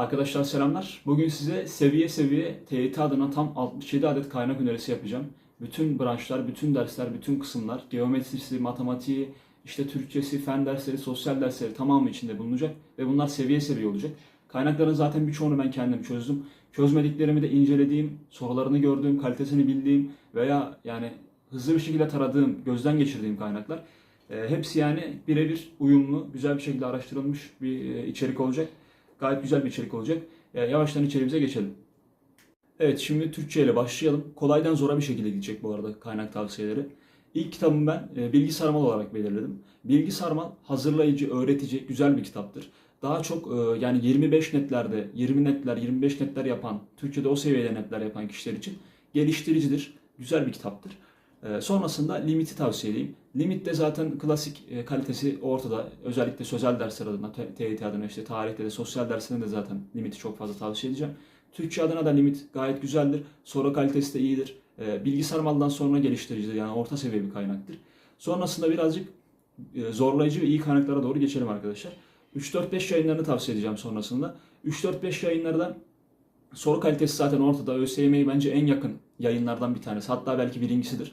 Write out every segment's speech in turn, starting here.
Arkadaşlar selamlar. Bugün size seviye seviye TYT adına tam 67 adet kaynak önerisi yapacağım. Bütün branşlar, bütün dersler, bütün kısımlar, geometrisi, matematiği, işte Türkçesi, fen dersleri, sosyal dersleri tamamı içinde bulunacak ve bunlar seviye seviye olacak. Kaynakların zaten birçoğunu ben kendim çözdüm. Çözmediklerimi de incelediğim, sorularını gördüğüm, kalitesini bildiğim veya yani hızlı bir şekilde taradığım, gözden geçirdiğim kaynaklar. E, hepsi yani birebir uyumlu, güzel bir şekilde araştırılmış bir e, içerik olacak. Gayet güzel bir içerik olacak. E, yavaştan içeriğimize geçelim. Evet şimdi Türkçe ile başlayalım. Kolaydan zora bir şekilde gidecek bu arada kaynak tavsiyeleri. İlk kitabımı ben e, Bilgi Sarmal olarak belirledim. Bilgi Sarmal hazırlayıcı, öğretici, güzel bir kitaptır. Daha çok e, yani 25 netlerde, 20 netler, 25 netler yapan, Türkçe'de o seviyede netler yapan kişiler için geliştiricidir. Güzel bir kitaptır. E, sonrasında Limit'i tavsiye edeyim. Limit de zaten klasik e, kalitesi ortada. Özellikle sözel dersler adına, TYT adına, işte tarihte de sosyal derslerinde de zaten Limit'i çok fazla tavsiye edeceğim. Türkçe adına da Limit gayet güzeldir. Soru kalitesi de iyidir. E, bilgi sarmaldan sonra geliştiricidir. Yani orta seviye bir kaynaktır. Sonrasında birazcık e, zorlayıcı ve iyi kaynaklara doğru geçelim arkadaşlar. 3-4-5 yayınlarını tavsiye edeceğim sonrasında. 3-4-5 yayınlarda soru kalitesi zaten ortada. ÖSYM'ye bence en yakın yayınlardan bir tanesi. Hatta belki birincisidir.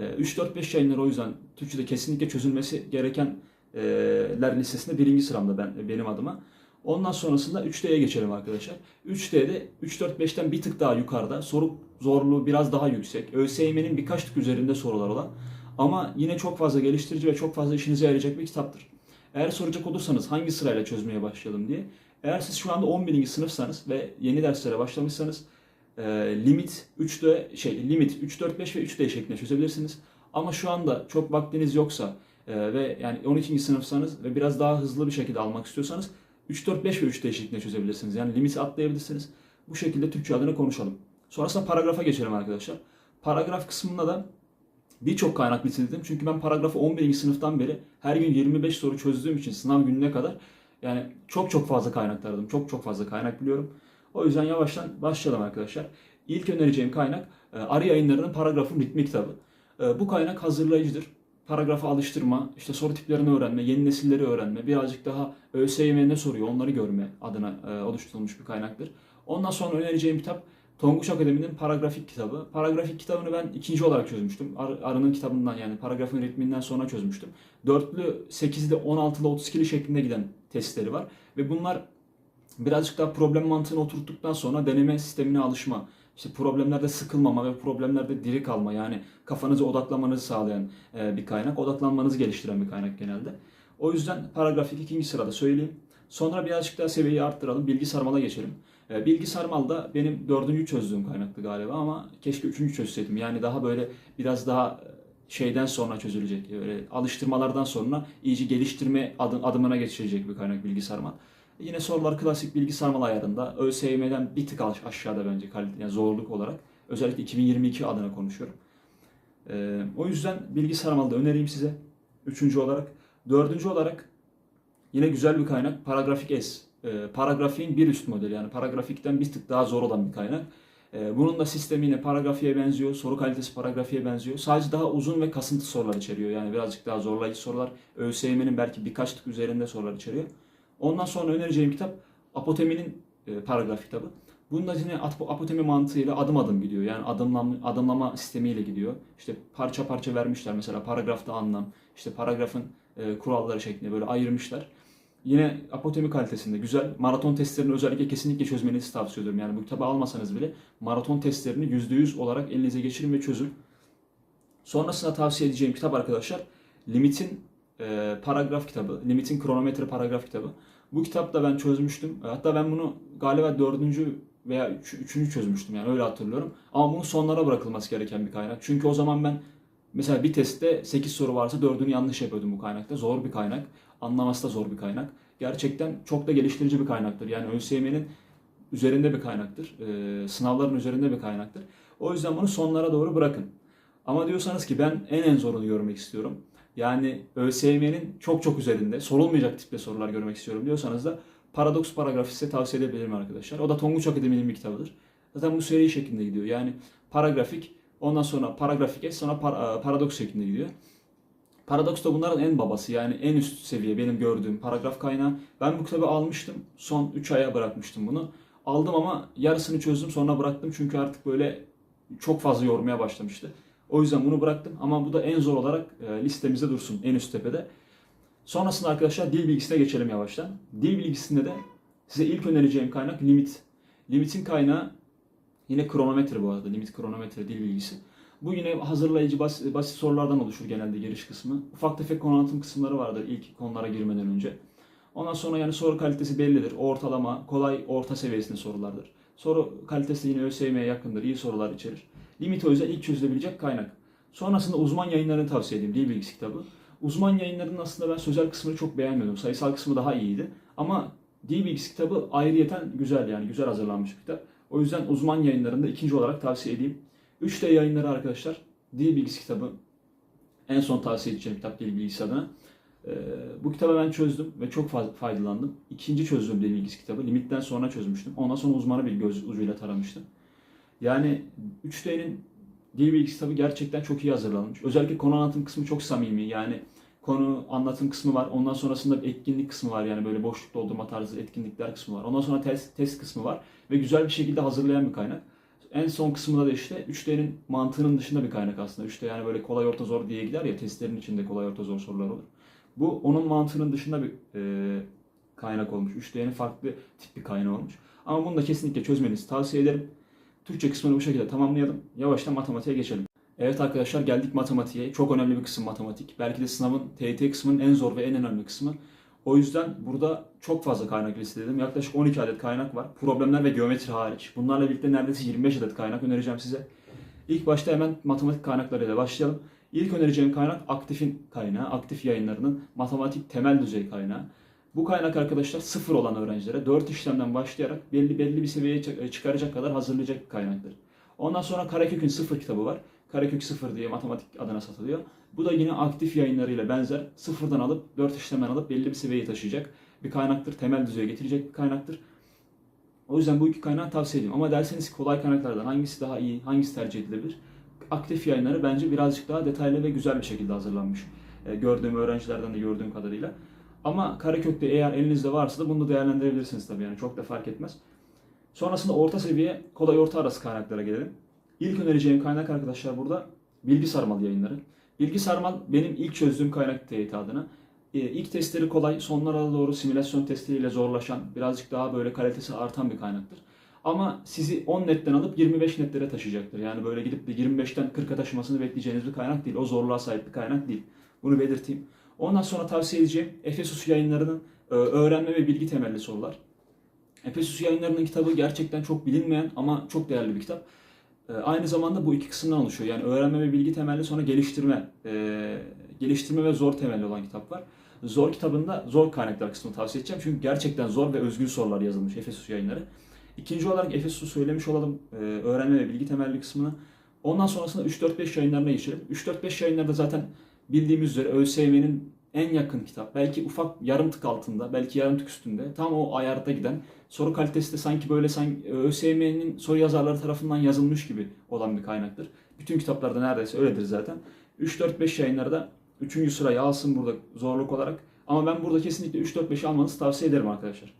E, 3-4-5 yayınları o yüzden Türkçe'de kesinlikle çözülmesi gerekenler listesinde birinci sıramda ben benim adıma. Ondan sonrasında 3D'ye geçelim arkadaşlar. 3D'de 3-4-5'ten bir tık daha yukarıda. Soru zorluğu biraz daha yüksek. ÖSYM'nin birkaç tık üzerinde sorular olan. Ama yine çok fazla geliştirici ve çok fazla işinize yarayacak bir kitaptır. Eğer soracak olursanız hangi sırayla çözmeye başlayalım diye. Eğer siz şu anda 11. sınıfsanız ve yeni derslere başlamışsanız e, limit 3'de şey limit 3 4 5 ve 3D şeklinde çözebilirsiniz. Ama şu anda çok vaktiniz yoksa e, ve yani 12. sınıfsanız ve biraz daha hızlı bir şekilde almak istiyorsanız 3 4 5 ve 3D şeklinde çözebilirsiniz. Yani limiti atlayabilirsiniz. Bu şekilde Türkçe adına konuşalım. Sonrasında paragrafa geçelim arkadaşlar. Paragraf kısmında da birçok kaynak listedim. Çünkü ben paragrafı 11. sınıftan beri her gün 25 soru çözdüğüm için sınav gününe kadar yani çok çok fazla kaynak taradım. Çok çok fazla kaynak biliyorum. O yüzden yavaştan başlayalım arkadaşlar. İlk önereceğim kaynak e, Arı Yayınları'nın Paragrafın Ritmi kitabı. E, Bu kaynak hazırlayıcıdır. Paragrafa alıştırma, işte soru tiplerini öğrenme, yeni nesilleri öğrenme, birazcık daha ÖSYM ne soruyor onları görme adına e, oluşturulmuş bir kaynaktır. Ondan sonra önereceğim kitap Tonguç Akademi'nin paragrafik kitabı. Paragrafik kitabını ben ikinci olarak çözmüştüm. Ar- Arı'nın kitabından yani paragrafın ritminden sonra çözmüştüm. Dörtlü, 8'li, 16'lı, 32'li şeklinde giden testleri var. Ve bunlar birazcık daha problem mantığını oturttuktan sonra deneme sistemine alışma, işte problemlerde sıkılmama ve problemlerde diri kalma yani kafanızı odaklamanızı sağlayan e, bir kaynak, odaklanmanızı geliştiren bir kaynak genelde. O yüzden paragrafik ikinci sırada söyleyeyim. Sonra birazcık daha seviyeyi arttıralım, bilgi sarmala geçelim. E, Bilgi sarmal da benim dördüncü çözdüğüm kaynaktı galiba ama keşke üçüncü çözseydim. Yani daha böyle biraz daha şeyden sonra çözülecek, böyle alıştırmalardan sonra iyice geliştirme adım, adımına geçilecek bir kaynak bilgi sarmal. Yine sorular klasik bilgi sarmal ayarında. ÖSYM'den bir tık aş- aşağıda bence kalite, yani zorluk olarak. Özellikle 2022 adına konuşuyorum. Ee, o yüzden bilgi sarmalda önereyim size. Üçüncü olarak. Dördüncü olarak yine güzel bir kaynak. Paragrafik S. Ee, paragrafiğin bir üst modeli. Yani paragrafikten bir tık daha zor olan bir kaynak. Ee, bunun da sistemi yine paragrafiye benziyor. Soru kalitesi paragrafiye benziyor. Sadece daha uzun ve kasıntı sorular içeriyor. Yani birazcık daha zorlayıcı sorular. ÖSYM'nin belki birkaç tık üzerinde sorular içeriyor. Ondan sonra önereceğim kitap Apotemi'nin e, paragraf kitabı. Bunda yine ap- apotemi mantığıyla adım adım gidiyor. Yani adımlama, adımlama sistemiyle gidiyor. İşte parça parça vermişler mesela paragrafta anlam, işte paragrafın e, kuralları şeklinde böyle ayırmışlar. Yine apotemi kalitesinde güzel. Maraton testlerini özellikle kesinlikle çözmenizi tavsiye ediyorum. Yani bu kitabı almasanız bile maraton testlerini %100 olarak elinize geçirin ve çözün. Sonrasında tavsiye edeceğim kitap arkadaşlar Limit'in e, paragraf kitabı, Limit'in kronometre paragraf kitabı. Bu kitapta ben çözmüştüm. E, Hatta ben bunu galiba dördüncü veya üç, üçüncü çözmüştüm yani öyle hatırlıyorum. Ama bunun sonlara bırakılması gereken bir kaynak. Çünkü o zaman ben mesela bir testte 8 soru varsa dördünü yanlış yapıyordum bu kaynakta. Zor bir kaynak. Anlaması da zor bir kaynak. Gerçekten çok da geliştirici bir kaynaktır. Yani ÖSYM'nin üzerinde bir kaynaktır. E, sınavların üzerinde bir kaynaktır. O yüzden bunu sonlara doğru bırakın. Ama diyorsanız ki ben en en zorunu görmek istiyorum. Yani ÖSYM'nin çok çok üzerinde sorulmayacak tipte sorular görmek istiyorum diyorsanız da Paradoks Paragrafı size tavsiye edebilirim arkadaşlar. O da Tonguç Akademi'nin bir kitabıdır. Zaten bu seri şeklinde gidiyor. Yani paragrafik, ondan sonra paragrafik es, sonra par- paradoks şeklinde gidiyor. Paradox da bunların en babası yani en üst seviye benim gördüğüm paragraf kaynağı. Ben bu kitabı almıştım. Son 3 aya bırakmıştım bunu. Aldım ama yarısını çözdüm sonra bıraktım çünkü artık böyle çok fazla yormaya başlamıştı. O yüzden bunu bıraktım ama bu da en zor olarak e, listemizde dursun en üst tepede. Sonrasında arkadaşlar dil bilgisine geçelim yavaştan. Dil bilgisinde de size ilk önereceğim kaynak limit. Limitin kaynağı yine kronometre bu arada. Limit kronometre dil bilgisi. Bu yine hazırlayıcı basit, basit sorulardan oluşur genelde giriş kısmı. Ufak tefek konu anlatım kısımları vardır ilk konulara girmeden önce. Ondan sonra yani soru kalitesi bellidir. Ortalama, kolay, orta seviyesinde sorulardır. Soru kalitesi yine ÖSYM'ye yakındır. iyi sorular içerir. Limit o yüzden ilk çözülebilecek kaynak. Sonrasında uzman yayınlarını tavsiye edeyim. Dil bilgisi kitabı. Uzman yayınlarının aslında ben sözel kısmını çok beğenmiyordum. Sayısal kısmı daha iyiydi. Ama dil bilgisi kitabı ayrıyeten güzel yani güzel hazırlanmış bir kitap. O yüzden uzman yayınlarında ikinci olarak tavsiye edeyim. 3D yayınları arkadaşlar. Dil bilgisi kitabı. En son tavsiye edeceğim kitap dil bilgisi adına. Ee, bu kitabı ben çözdüm ve çok faydalandım. İkinci çözdüğüm dil bilgisi kitabı. Limitten sonra çözmüştüm. Ondan sonra uzmanı bir göz ucuyla taramıştım. Yani 3D'nin dil bilgisi kitabı gerçekten çok iyi hazırlanmış. Özellikle konu anlatım kısmı çok samimi. Yani konu anlatım kısmı var. Ondan sonrasında bir etkinlik kısmı var. Yani böyle boşluk doldurma tarzı etkinlikler kısmı var. Ondan sonra test, test kısmı var. Ve güzel bir şekilde hazırlayan bir kaynak. En son kısmında da işte 3D'nin mantığının dışında bir kaynak aslında. 3D yani böyle kolay orta zor diye gider ya testlerin içinde kolay orta zor sorular olur. Bu onun mantığının dışında bir e, kaynak olmuş. 3D'nin farklı tip bir kaynağı olmuş. Ama bunu da kesinlikle çözmenizi tavsiye ederim. Türkçe kısmını bu şekilde tamamlayalım. Yavaştan matematiğe geçelim. Evet arkadaşlar geldik matematiğe. Çok önemli bir kısım matematik. Belki de sınavın TYT kısmının en zor ve en önemli kısmı. O yüzden burada çok fazla kaynak listeledim. Yaklaşık 12 adet kaynak var. Problemler ve geometri hariç. Bunlarla birlikte neredeyse 25 adet kaynak önereceğim size. İlk başta hemen matematik kaynaklarıyla başlayalım. İlk önereceğim kaynak Aktif'in kaynağı. Aktif yayınlarının matematik temel düzey kaynağı. Bu kaynak arkadaşlar sıfır olan öğrencilere 4 işlemden başlayarak belli belli bir seviyeye çık- çıkaracak kadar hazırlayacak kaynaktır. Ondan sonra Karakök'ün sıfır kitabı var. Karakök sıfır diye matematik adına satılıyor. Bu da yine aktif yayınlarıyla benzer. Sıfırdan alıp 4 işlemden alıp belli bir seviyeye taşıyacak bir kaynaktır. Temel düzeye getirecek bir kaynaktır. O yüzden bu iki kaynağı tavsiye ediyorum. Ama derseniz kolay kaynaklardan hangisi daha iyi, hangisi tercih edilebilir? Aktif yayınları bence birazcık daha detaylı ve güzel bir şekilde hazırlanmış. E, gördüğüm öğrencilerden de gördüğüm kadarıyla. Ama Karakök'te eğer elinizde varsa da bunu da değerlendirebilirsiniz tabii yani çok da fark etmez. Sonrasında orta seviye, kolay orta arası kaynaklara gelelim. İlk önereceğim kaynak arkadaşlar burada Bilgi Sarmal yayınları. Bilgi Sarmal benim ilk çözdüğüm kaynak TYT adına. Ee, İlk testleri kolay, sonlara doğru simülasyon testleriyle zorlaşan, birazcık daha böyle kalitesi artan bir kaynaktır. Ama sizi 10 netten alıp 25 netlere taşıyacaktır. Yani böyle gidip de 25'ten 40'a taşımasını bekleyeceğiniz bir kaynak değil. O zorluğa sahip bir kaynak değil. Bunu belirteyim. Ondan sonra tavsiye edeceğim Efesus yayınlarının e, öğrenme ve bilgi temelli sorular. Efesus yayınlarının kitabı gerçekten çok bilinmeyen ama çok değerli bir kitap. E, Aynı zamanda bu iki kısımdan oluşuyor. Yani öğrenme ve bilgi temelli sonra geliştirme. e, geliştirme ve zor temelli olan kitap var. Zor kitabında zor kaynaklar kısmını tavsiye edeceğim. Çünkü gerçekten zor ve özgün sorular yazılmış Efesus yayınları. İkinci olarak Efesus'u söylemiş olalım öğrenme ve bilgi temelli kısmını. Ondan sonrasında 3-4-5 yayınlarına geçelim. 3-4-5 yayınlarda zaten bildiğimiz üzere ÖSYM'nin en yakın kitap. Belki ufak yarım tık altında, belki yarım tık üstünde. Tam o ayarda giden. Soru kalitesi de sanki böyle sanki ÖSYM'nin soru yazarları tarafından yazılmış gibi olan bir kaynaktır. Bütün kitaplarda neredeyse öyledir zaten. 3-4-5 yayınları da 3. sırayı alsın burada zorluk olarak. Ama ben burada kesinlikle 3-4-5'i almanızı tavsiye ederim arkadaşlar.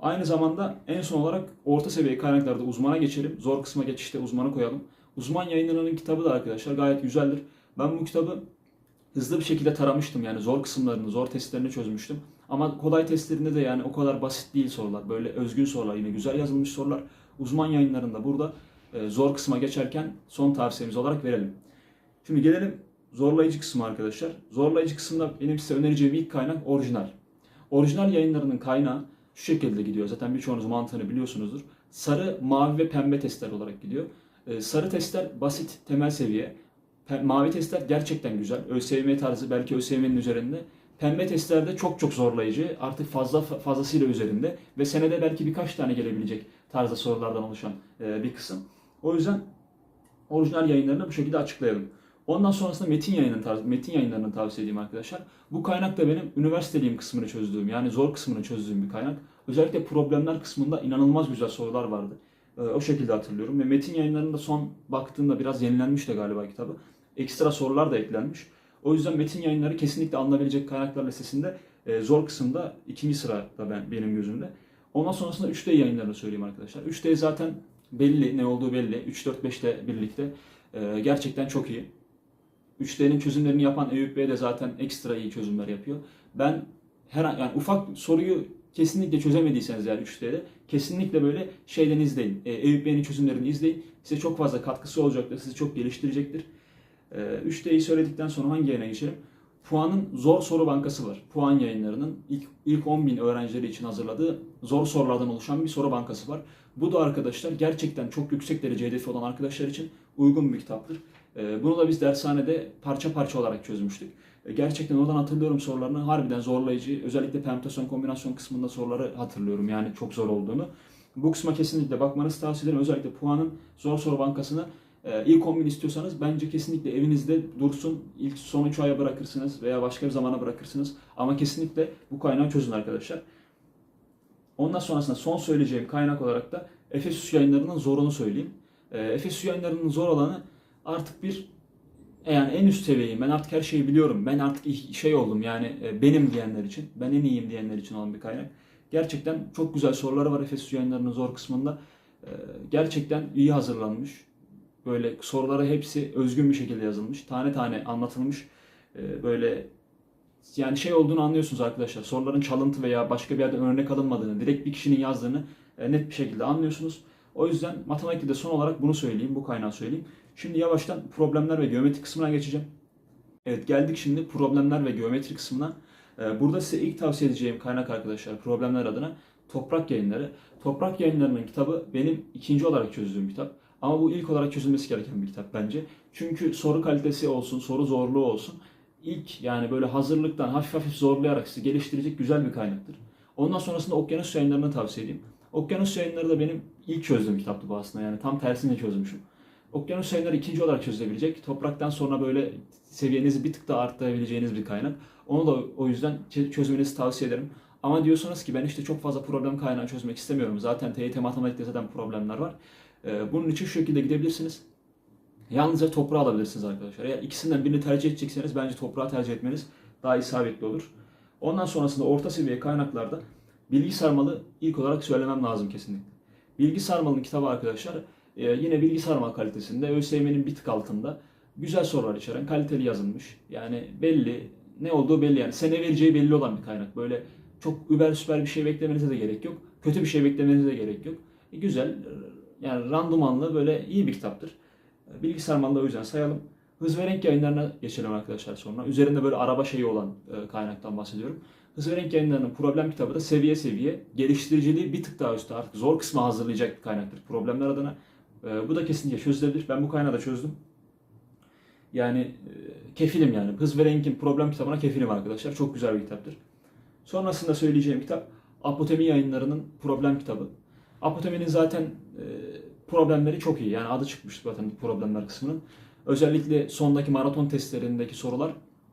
Aynı zamanda en son olarak orta seviye kaynaklarda uzmana geçelim. Zor kısma geçişte uzmanı koyalım. Uzman yayınlarının kitabı da arkadaşlar gayet güzeldir. Ben bu kitabı hızlı bir şekilde taramıştım. Yani zor kısımlarını, zor testlerini çözmüştüm. Ama kolay testlerinde de yani o kadar basit değil sorular. Böyle özgün sorular, yine güzel yazılmış sorular. Uzman yayınlarında burada e, zor kısma geçerken son tavsiyemiz olarak verelim. Şimdi gelelim zorlayıcı kısmı arkadaşlar. Zorlayıcı kısımda benim size önereceğim ilk kaynak orijinal. Orijinal yayınlarının kaynağı şu şekilde gidiyor. Zaten birçoğunuz mantığını biliyorsunuzdur. Sarı, mavi ve pembe testler olarak gidiyor. Ee, sarı testler basit, temel seviye. Mavi testler gerçekten güzel. ÖSYM tarzı belki ÖSYM'nin üzerinde. Pembe testlerde çok çok zorlayıcı. Artık fazla fazlasıyla üzerinde. Ve senede belki birkaç tane gelebilecek tarzda sorulardan oluşan e, bir kısım. O yüzden orijinal yayınlarını bu şekilde açıklayalım. Ondan sonrasında metin yayının tarzı, metin yayınlarını tavsiye edeyim arkadaşlar. Bu kaynak da benim üniversiteliğim kısmını çözdüğüm yani zor kısmını çözdüğüm bir kaynak. Özellikle problemler kısmında inanılmaz güzel sorular vardı. Ee, o şekilde hatırlıyorum ve metin yayınlarında son baktığımda biraz yenilenmiş de galiba kitabı. Ekstra sorular da eklenmiş. O yüzden metin yayınları kesinlikle alınabilecek kaynaklar listesinde e, zor kısımda ikinci sırada ben benim gözümde. Ondan sonrasında 3D yayınlarını söyleyeyim arkadaşlar. 3D zaten belli, ne olduğu belli. 3 4 5'te birlikte e, gerçekten çok iyi. 3D'nin çözümlerini yapan Eyüp Bey de zaten ekstra iyi çözümler yapıyor. Ben her yani ufak soruyu kesinlikle çözemediyseniz eğer 3D'de kesinlikle böyle şeyden izleyin. E, Eyüp Bey'in çözümlerini izleyin. Size çok fazla katkısı olacaktır. Sizi çok geliştirecektir. E, 3D'yi söyledikten sonra hangi yayına geçelim? Puan'ın Zor Soru Bankası var. Puan yayınlarının ilk, ilk 10.000 öğrencileri için hazırladığı zor sorulardan oluşan bir soru bankası var. Bu da arkadaşlar gerçekten çok yüksek derece hedefi olan arkadaşlar için uygun bir kitaptır. E, Bunu da biz dershanede parça parça olarak çözmüştük. E, Gerçekten oradan hatırlıyorum sorularını. Harbiden zorlayıcı. Özellikle permütasyon kombinasyon kısmında soruları hatırlıyorum. Yani çok zor olduğunu. Bu kısma kesinlikle bakmanızı tavsiye ederim. Özellikle puanın zor soru bankasını ilk 10 bin istiyorsanız bence kesinlikle evinizde dursun. İlk son 3 aya bırakırsınız veya başka bir zamana bırakırsınız. Ama kesinlikle bu kaynağı çözün arkadaşlar. Ondan sonrasında son söyleyeceğim kaynak olarak da Efesus yayınlarının zorunu söyleyeyim. E, Efesus yayınlarının zor olanı artık bir yani en üst seviyeyim. Ben artık her şeyi biliyorum. Ben artık şey oldum yani e, benim diyenler için, ben en iyiyim diyenler için olan bir kaynak. Gerçekten çok güzel soruları var Efesus yayınlarının zor kısmında. E, Gerçekten iyi hazırlanmış. Böyle soruları hepsi özgün bir şekilde yazılmış. Tane tane anlatılmış. E, Böyle yani şey olduğunu anlıyorsunuz arkadaşlar. Soruların çalıntı veya başka bir yerden örnek alınmadığını, direkt bir kişinin yazdığını e, net bir şekilde anlıyorsunuz. O yüzden matematikte de son olarak bunu söyleyeyim, bu kaynağı söyleyeyim. Şimdi yavaştan problemler ve geometri kısmına geçeceğim. Evet geldik şimdi problemler ve geometri kısmına. Ee, Burada size ilk tavsiye edeceğim kaynak arkadaşlar problemler adına Toprak Yayınları. Toprak Yayınları'nın kitabı benim ikinci olarak çözdüğüm kitap. Ama bu ilk olarak çözülmesi gereken bir kitap bence. Çünkü soru kalitesi olsun, soru zorluğu olsun. İlk yani böyle hazırlıktan hafif hafif zorlayarak sizi geliştirecek güzel bir kaynaktır. Ondan sonrasında Okyanus Yayınları'nı tavsiye edeyim. Okyanus Yayınları da benim ilk çözdüğüm kitaptı bu aslında. Yani tam tersini çözmüşüm. Okyanus yayınları ikinci olarak çözülebilecek. Topraktan sonra böyle seviyenizi bir tık daha arttırabileceğiniz bir kaynak. Onu da o yüzden çözmenizi tavsiye ederim. Ama diyorsanız ki ben işte çok fazla problem kaynağı çözmek istemiyorum. Zaten TYT matematikte zaten problemler var. Ee, bunun için şu şekilde gidebilirsiniz. Yalnızca toprağı alabilirsiniz arkadaşlar. Eğer ikisinden birini tercih edecekseniz bence toprağı tercih etmeniz daha isabetli olur. Ondan sonrasında orta seviye kaynaklarda bilgi sarmalı ilk olarak söylemem lazım kesinlikle. Bilgi sarmalının kitabı arkadaşlar ee, yine bilgi sarmal kalitesinde ÖSYM'nin bir tık altında güzel sorular içeren kaliteli yazılmış. Yani belli ne olduğu belli yani sene vereceği belli olan bir kaynak. Böyle çok über süper bir şey beklemenize de gerek yok. Kötü bir şey beklemenize de gerek yok. E, güzel e, yani randımanlı böyle iyi bir kitaptır. E, Bilgi sarmalı da o yüzden sayalım. Hız ve renk yayınlarına geçelim arkadaşlar sonra. Üzerinde böyle araba şeyi olan e, kaynaktan bahsediyorum. Hız ve renk yayınlarının problem kitabı da seviye seviye geliştiriciliği bir tık daha üstte artık zor kısmı hazırlayacak bir kaynaktır problemler adına. Ee, bu da kesinlikle çözülebilir. Ben bu kaynağı da çözdüm. Yani e, kefilim yani. Hız ve Renk'in problem kitabına kefilim arkadaşlar. Çok güzel bir kitaptır. Sonrasında söyleyeceğim kitap Apotemi yayınlarının problem kitabı. Apoteminin zaten e, problemleri çok iyi. Yani adı çıkmış zaten problemler kısmının. Özellikle sondaki maraton testlerindeki sorular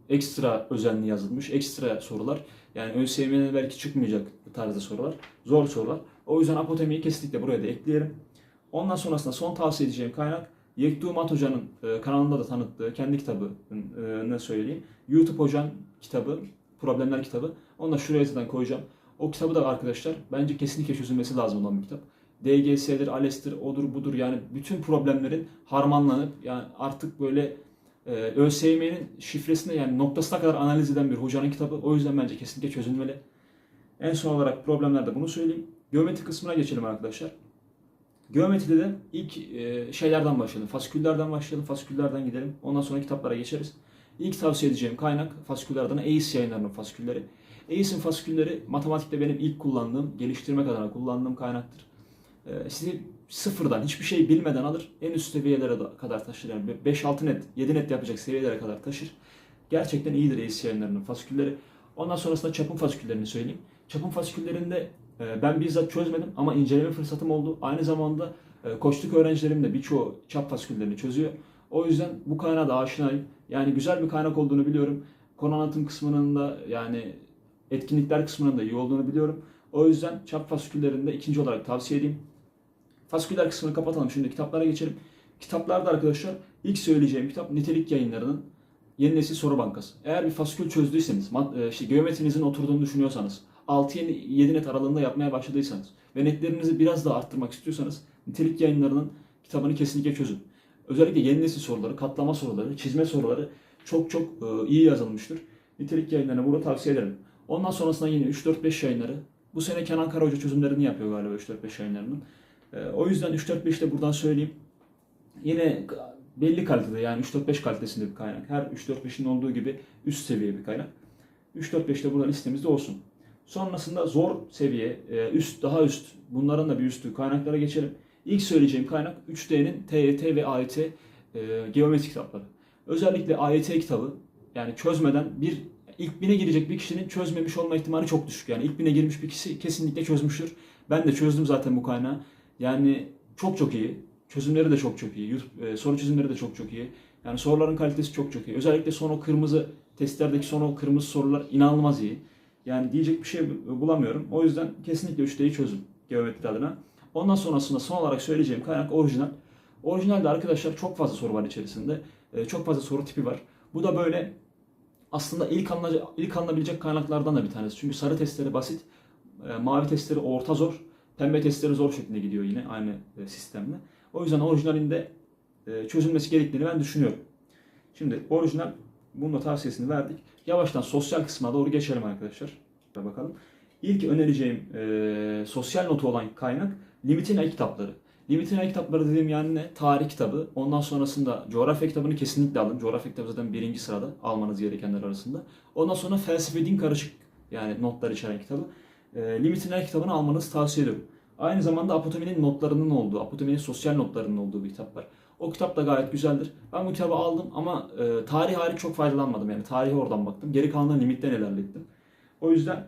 ekstra özenli yazılmış. Ekstra sorular. Yani ÖSYM'nin belki çıkmayacak tarzda sorular. Zor sorular. O yüzden Apotemi'yi kesinlikle buraya da ekleyelim. Ondan sonrasında son tavsiye edeceğim kaynak Yektu Mat Hoca'nın e, kanalında da tanıttığı kendi kitabını söyleyeyim. YouTube Hoca'nın kitabı, Problemler kitabı. Onu da şuraya zaten koyacağım. O kitabı da arkadaşlar bence kesinlikle çözülmesi lazım olan bir kitap. DGS'dir, ALES'tir, odur budur yani bütün problemlerin harmanlanıp yani artık böyle e, ÖSYM'nin şifresine yani noktasına kadar analiz eden bir hocanın kitabı. O yüzden bence kesinlikle çözülmeli. En son olarak problemlerde bunu söyleyeyim. Geometri kısmına geçelim arkadaşlar. Geometride de ilk e, şeylerden başlayalım. Fasiküllerden başlayalım. Fasiküllerden gidelim. Ondan sonra kitaplara geçeriz. İlk tavsiye edeceğim kaynak fasiküllerden EIS yayınlarının fasikülleri. EIS'in fasikülleri matematikte benim ilk kullandığım, geliştirmek adına kullandığım kaynaktır. E, sizi sıfırdan, hiçbir şey bilmeden alır. En üst seviyelere da- kadar taşır. Yani 5-6 net, 7 net yapacak seviyelere kadar taşır. Gerçekten iyidir EIS yayınlarının fasikülleri. Ondan sonrasında çapın fasiküllerini söyleyeyim. Çapın fasiküllerinde e, ben bizzat çözmedim ama inceleme fırsatım oldu. Aynı zamanda e, koçluk öğrencilerim de birçoğu çap fasiküllerini çözüyor. O yüzden bu kaynağa da aşinayım. Yani güzel bir kaynak olduğunu biliyorum. Konu anlatım kısmının da yani etkinlikler kısmının da iyi olduğunu biliyorum. O yüzden çap fasiküllerini de ikinci olarak tavsiye edeyim. Fasiküller kısmını kapatalım. Şimdi kitaplara geçelim. Kitaplarda arkadaşlar ilk söyleyeceğim kitap Nitelik Yayınları'nın Yeni Nesil Soru Bankası. Eğer bir fasikül çözdüyseniz, mat, e, işte, geometrinizin oturduğunu düşünüyorsanız, 6-7 net aralığında yapmaya başladıysanız ve netlerinizi biraz daha arttırmak istiyorsanız nitelik yayınlarının kitabını kesinlikle çözün. Özellikle yeni nesil soruları, katlama soruları, çizme soruları çok çok e, iyi yazılmıştır. Nitelik yayınlarını burada tavsiye ederim. Ondan sonrasında yine 3-4-5 yayınları. Bu sene Kenan Karahoca çözümlerini yapıyor galiba 3-4-5 yayınlarının. E, o yüzden 3-4-5 de buradan söyleyeyim. Yine belli kalitede yani 3-4-5 kalitesinde bir kaynak. Her 3-4-5'in olduğu gibi üst seviye bir kaynak. 3-4-5 de burada listemizde olsun. Sonrasında zor seviye, e, üst, daha üst, bunların da bir üstü kaynaklara geçelim. İlk söyleyeceğim kaynak 3D'nin TYT ve AYT e, geometri kitapları. Özellikle AYT kitabı yani çözmeden bir ilk bine girecek bir kişinin çözmemiş olma ihtimali çok düşük. Yani ilk bine girmiş bir kişi kesinlikle çözmüştür. Ben de çözdüm zaten bu kaynağı. Yani çok çok iyi. Çözümleri de çok çok iyi. YouTube, e, soru çözümleri de çok çok iyi. Yani soruların kalitesi çok çok iyi. Özellikle son o kırmızı testlerdeki son o kırmızı sorular inanılmaz iyi. Yani diyecek bir şey bulamıyorum. O yüzden kesinlikle 3D'yi çözün geometri adına. Ondan sonrasında son olarak söyleyeceğim kaynak orijinal. Orijinalde arkadaşlar çok fazla soru var içerisinde. Ee, çok fazla soru tipi var. Bu da böyle aslında ilk, anla, ilk alınabilecek kaynaklardan da bir tanesi. Çünkü sarı testleri basit, e, mavi testleri orta zor, pembe testleri zor şeklinde gidiyor yine aynı e, sistemle. O yüzden orijinalinde e, çözülmesi gerektiğini ben düşünüyorum. Şimdi orijinal bunun da tavsiyesini verdik. Yavaştan sosyal kısma doğru geçelim arkadaşlar. Bakalım. İlk önereceğim e, sosyal notu olan kaynak Limit'in e-kitapları. Limit'in e-kitapları dediğim yani ne? Tarih kitabı. Ondan sonrasında coğrafya kitabını kesinlikle alın. Coğrafya kitabı zaten birinci sırada almanız gerekenler arasında. Ondan sonra felsefe din karışık yani notlar içeren kitabı. E, Limit'in e-kitabını almanızı tavsiye ediyorum. Aynı zamanda Apotomi'nin notlarının olduğu, Apotomi'nin sosyal notlarının olduğu bir kitap var. O kitap da gayet güzeldir. Ben bu kitabı aldım ama e, tarih hariç çok faydalanmadım. Yani tarihe oradan baktım. Geri kalanını limitten ilerlettim. O yüzden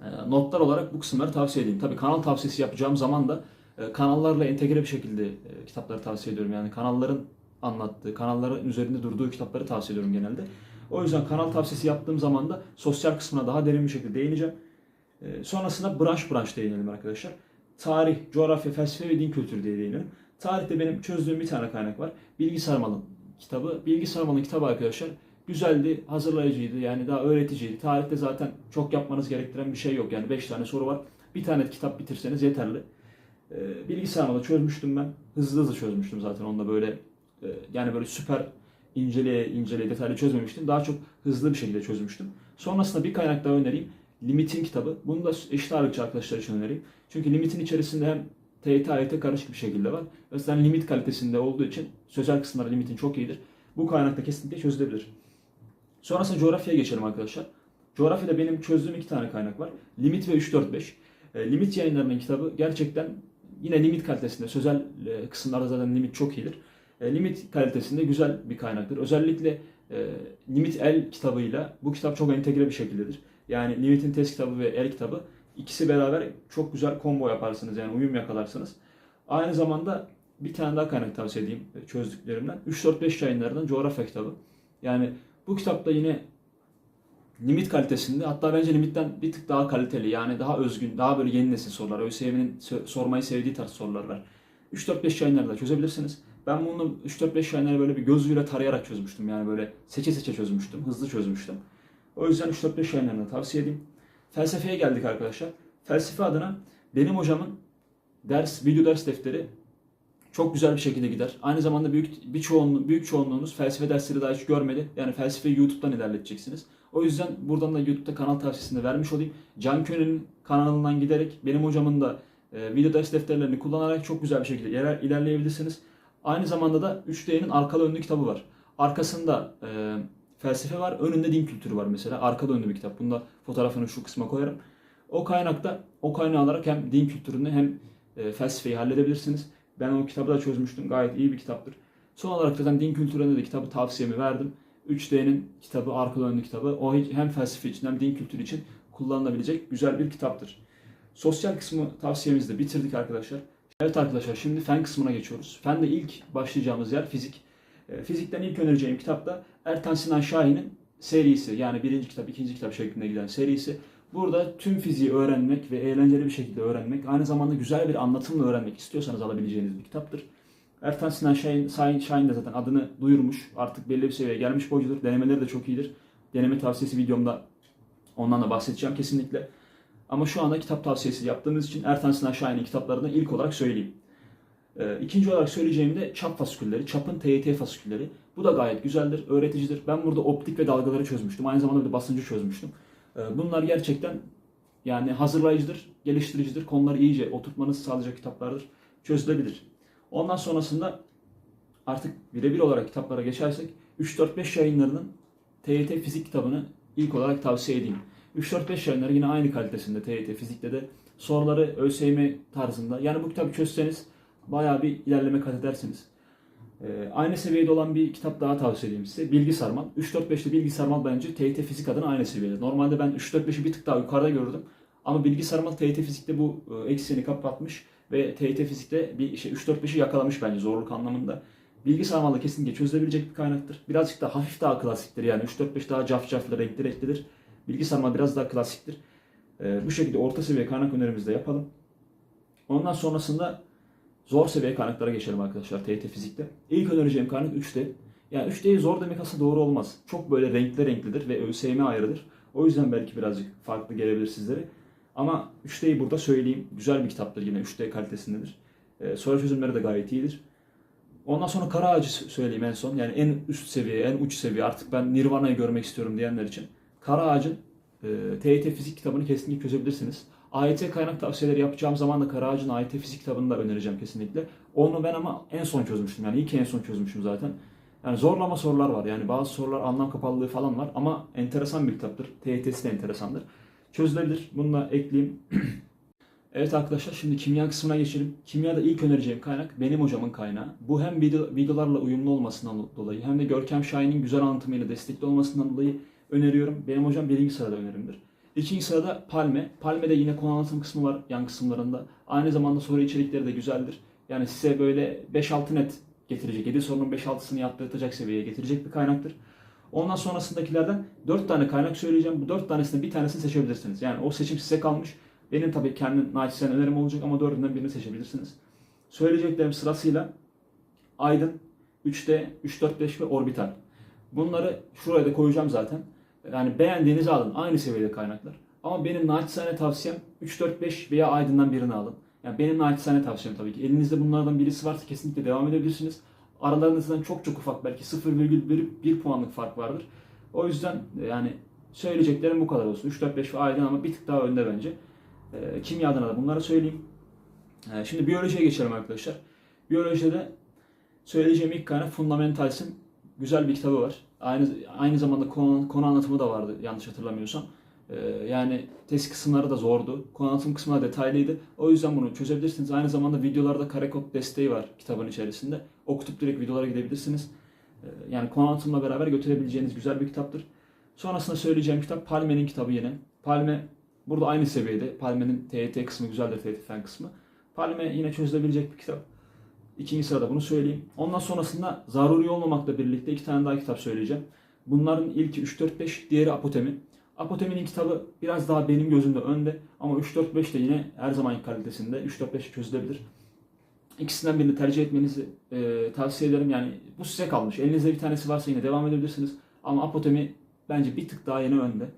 e, notlar olarak bu kısımları tavsiye edeyim. Tabii kanal tavsiyesi yapacağım zaman da e, kanallarla entegre bir şekilde e, kitapları tavsiye ediyorum. Yani kanalların anlattığı, kanalların üzerinde durduğu kitapları tavsiye ediyorum genelde. O yüzden kanal tavsiyesi yaptığım zaman da sosyal kısmına daha derin bir şekilde değineceğim. E, sonrasında branş branş değinelim arkadaşlar. Tarih, coğrafya, felsefe ve din kültürü diye değinelim. Tarihte benim çözdüğüm bir tane kaynak var. Bilgi Sarmal'ın kitabı. Bilgi Sarmal'ın kitabı arkadaşlar güzeldi, hazırlayıcıydı. Yani daha öğreticiydi. Tarihte zaten çok yapmanız gerektiren bir şey yok. Yani 5 tane soru var. Bir tane kitap bitirseniz yeterli. Ee, bilgi sarmalı çözmüştüm ben. Hızlı hızlı çözmüştüm zaten. Onda böyle e, yani böyle süper inceleye inceleye detaylı çözmemiştim. Daha çok hızlı bir şekilde çözmüştüm. Sonrasında bir kaynak daha önereyim. Limit'in kitabı. Bunu da eşit ağırlıkçı arkadaşlar için önereyim. Çünkü Limit'in içerisinde hem TYT, AYT karışık bir şekilde var. Ve limit kalitesinde olduğu için sözel kısımları limitin çok iyidir. Bu kaynakta kesinlikle çözülebilir. Sonrasında coğrafyaya geçelim arkadaşlar. Coğrafyada benim çözdüğüm iki tane kaynak var. Limit ve 345. E, limit yayınlarının kitabı gerçekten yine limit kalitesinde. Sözel e, kısımlarda zaten limit çok iyidir. E, limit kalitesinde güzel bir kaynaktır. Özellikle e, limit el kitabıyla bu kitap çok entegre bir şekildedir. Yani limitin test kitabı ve el kitabı ikisi beraber çok güzel combo yaparsınız yani uyum yakalarsınız. Aynı zamanda bir tane daha kaynak tavsiye edeyim e, çözdüklerimden. 3-4-5 yayınlarından coğrafya kitabı. Yani bu kitapta yine limit kalitesinde hatta bence limitten bir tık daha kaliteli yani daha özgün, daha böyle yeni nesil sorular. ÖSYM'nin sormayı sevdiği tarz sorular var. 3-4-5 yayınlarda çözebilirsiniz. Ben bunu 3-4-5 yayınları böyle bir gözüyle tarayarak çözmüştüm. Yani böyle seçe seçe çözmüştüm. Hızlı çözmüştüm. O yüzden 3-4-5 yayınlarını tavsiye edeyim. Felsefeye geldik arkadaşlar. Felsefe adına benim hocamın ders, video ders defteri çok güzel bir şekilde gider. Aynı zamanda büyük bir çoğunluğu, büyük çoğunluğunuz felsefe dersleri daha hiç görmedi. Yani felsefeyi YouTube'dan ilerleteceksiniz. O yüzden buradan da YouTube'da kanal tavsiyesini vermiş olayım. Can Könül'ün kanalından giderek benim hocamın da e, video ders defterlerini kullanarak çok güzel bir şekilde iler, ilerleyebilirsiniz. Aynı zamanda da 3D'nin arkalı önlü kitabı var. Arkasında e, felsefe var, önünde din kültürü var mesela. Arkada önlü bir kitap. Bunu da fotoğrafını şu kısma koyarım. O kaynakta, o kaynağı alarak hem din kültürünü hem e, felsefeyi halledebilirsiniz. Ben o kitabı da çözmüştüm. Gayet iyi bir kitaptır. Son olarak zaten din kültüründe de kitabı tavsiyemi verdim. 3D'nin kitabı, arka önlü kitabı. O hem felsefe için hem din kültürü için kullanılabilecek güzel bir kitaptır. Sosyal kısmı tavsiyemizi de bitirdik arkadaşlar. Evet arkadaşlar şimdi fen kısmına geçiyoruz. Fende ilk başlayacağımız yer fizik. E, fizikten ilk önereceğim kitap da Ertan Sinan Şahin'in serisi. Yani birinci kitap, ikinci kitap şeklinde giden serisi. Burada tüm fiziği öğrenmek ve eğlenceli bir şekilde öğrenmek, aynı zamanda güzel bir anlatımla öğrenmek istiyorsanız alabileceğiniz bir kitaptır. Ertan Sinan Şahin, Şahin, Şahin de zaten adını duyurmuş. Artık belli bir seviyeye gelmiş hocadır. Denemeleri de çok iyidir. Deneme tavsiyesi videomda ondan da bahsedeceğim kesinlikle. Ama şu anda kitap tavsiyesi yaptığımız için Ertan Sinan Şahin'in kitaplarını ilk olarak söyleyeyim. Ee, ikinci olarak söyleyeceğim de çap fasikülleri, çapın TYT fasikülleri. Bu da gayet güzeldir, öğreticidir. Ben burada optik ve dalgaları çözmüştüm. Aynı zamanda bir de basıncı çözmüştüm. Ee, bunlar gerçekten yani hazırlayıcıdır, geliştiricidir. Konuları iyice oturtmanızı sağlayacak kitaplardır. Çözülebilir. Ondan sonrasında artık birebir olarak kitaplara geçersek 3-4-5 yayınlarının TYT fizik kitabını ilk olarak tavsiye edeyim. 3-4-5 yayınları yine aynı kalitesinde TYT fizikte de soruları ÖSYM tarzında. Yani bu kitabı çözseniz bayağı bir ilerleme kat edersiniz. Ee, aynı seviyede olan bir kitap daha tavsiye edeyim size. Bilgi Sarmal. 3-4-5'te Bilgi Sarmal bence TYT fizik adına aynı seviyede. Normalde ben 3-4-5'i bir tık daha yukarıda gördüm. Ama Bilgi Sarmal TYT fizikte bu e, eksiğini kapatmış ve TYT fizikte bir şey 3-4-5'i yakalamış bence zorluk anlamında. Bilgi sarmalı kesinlikle çözülebilecek bir kaynaktır. Birazcık daha hafif daha klasiktir yani 3-4-5 daha cafcaflı renkli renklidir. Bilgi sarmal biraz daha klasiktir. Ee, bu şekilde orta seviye kaynak önerimizi de yapalım. Ondan sonrasında zor seviye kaynaklara geçelim arkadaşlar TYT fizikte. İlk önereceğim kaynak 3D. Yani 3D'yi zor demek aslında doğru olmaz. Çok böyle renkli renklidir ve ÖSYM ayrıdır. O yüzden belki birazcık farklı gelebilir sizlere. Ama 3D'yi burada söyleyeyim. Güzel bir kitaptır yine 3D kalitesindedir. Ee, soru çözümleri de gayet iyidir. Ondan sonra Kara Ağacı söyleyeyim en son. Yani en üst seviye, en uç seviye artık ben Nirvana'yı görmek istiyorum diyenler için. Kara Ağacı'nın e, TYT fizik kitabını kesinlikle çözebilirsiniz. AYT kaynak tavsiyeleri yapacağım zaman da Kara Ağacı'nın AYT fizik kitabını da önereceğim kesinlikle. Onu ben ama en son çözmüştüm. Yani ilk en son çözmüşüm zaten. Yani zorlama sorular var. Yani bazı sorular anlam kapalılığı falan var ama enteresan bir kitaptır. TYT'si de enteresandır. Çözülebilir. Bunu da ekleyeyim. Evet arkadaşlar şimdi kimya kısmına geçelim. Kimyada ilk önereceğim kaynak benim hocamın kaynağı. Bu hem video, videolarla uyumlu olmasından dolayı hem de Görkem Şahin'in güzel anlatımıyla destekli olmasından dolayı öneriyorum. Benim hocam birinci sırada önerimdir. İkinci sırada Palme. Palme'de yine konu anlatım kısmı var yan kısımlarında. Aynı zamanda soru içerikleri de güzeldir. Yani size böyle 5-6 net getirecek, 7 sorunun 5-6'sını yaptırtacak seviyeye getirecek bir kaynaktır. Ondan sonrasındakilerden 4 tane kaynak söyleyeceğim. Bu 4 tanesinden bir tanesini seçebilirsiniz. Yani o seçim size kalmış. Benim tabii kendi naçizane önerim olacak ama dördünden birini seçebilirsiniz. Söyleyeceklerim sırasıyla Aydın, 3D, 3, 4, 5 ve Orbital. Bunları şuraya da koyacağım zaten. Yani beğendiğinizi alın. Aynı seviyede kaynaklar. Ama benim naçizane tavsiyem 3, 4, 5 veya Aydın'dan birini alın. Yani benim naçizane tavsiyem tabii ki. Elinizde bunlardan birisi varsa kesinlikle devam edebilirsiniz. Aralarınızdan çok çok ufak belki 0,1 puanlık fark vardır. O yüzden yani söyleyeceklerim bu kadar olsun. 3, 4, 5 ve Aydın ama bir tık daha önde bence. E, kimya adına da bunları söyleyeyim. E, şimdi biyolojiye geçelim arkadaşlar. Biyolojide söyleyeceğim ilk kaynak Fundamentals'in güzel bir kitabı var. Aynı aynı zamanda konu, konu anlatımı da vardı yanlış hatırlamıyorsam. E, yani test kısımları da zordu. Konu anlatım kısmı da detaylıydı. O yüzden bunu çözebilirsiniz. Aynı zamanda videolarda karekod desteği var kitabın içerisinde. Okutup direkt videolara gidebilirsiniz. E, yani konu anlatımla beraber götürebileceğiniz güzel bir kitaptır. Sonrasında söyleyeceğim kitap Palme'nin kitabı yine. Palme Burada aynı seviyede. Palme'nin TYT kısmı güzeldir, TYT fen kısmı. Palme yine çözülebilecek bir kitap. İkinci sırada bunu söyleyeyim. Ondan sonrasında zaruri olmamakla birlikte iki tane daha kitap söyleyeceğim. Bunların ilki 3-4-5, diğeri Apotemi. Apotemi'nin kitabı biraz daha benim gözümde önde ama 3-4-5 de yine her zamanki kalitesinde 3-4-5 çözülebilir. İkisinden birini tercih etmenizi e, tavsiye ederim. Yani bu size kalmış. Elinizde bir tanesi varsa yine devam edebilirsiniz. Ama Apotemi bence bir tık daha yeni önde.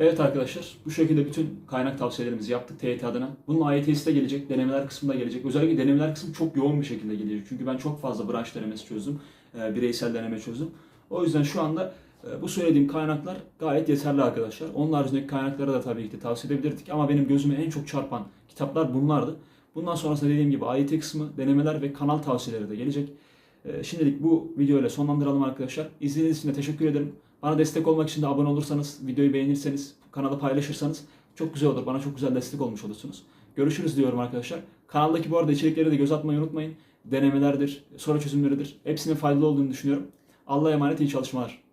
Evet arkadaşlar bu şekilde bütün kaynak tavsiyelerimizi yaptık TYT adına. Bunun AYT'si gelecek, denemeler kısmında gelecek. Özellikle denemeler kısmı çok yoğun bir şekilde gelecek. Çünkü ben çok fazla branş denemesi çözdüm, e, bireysel deneme çözdüm. O yüzden şu anda e, bu söylediğim kaynaklar gayet yeterli arkadaşlar. Onun haricindeki kaynakları da tabii ki de tavsiye edebilirdik ama benim gözüme en çok çarpan kitaplar bunlardı. Bundan sonrasında dediğim gibi AYT kısmı, denemeler ve kanal tavsiyeleri de gelecek. E, şimdilik bu videoyla sonlandıralım arkadaşlar. İzlediğiniz için de teşekkür ederim. Bana destek olmak için de abone olursanız, videoyu beğenirseniz, kanalı paylaşırsanız çok güzel olur. Bana çok güzel destek olmuş olursunuz. Görüşürüz diyorum arkadaşlar. Kanaldaki bu arada içerikleri de göz atmayı unutmayın. Denemelerdir, soru çözümleridir. Hepsinin faydalı olduğunu düşünüyorum. Allah'a emanet iyi çalışmalar.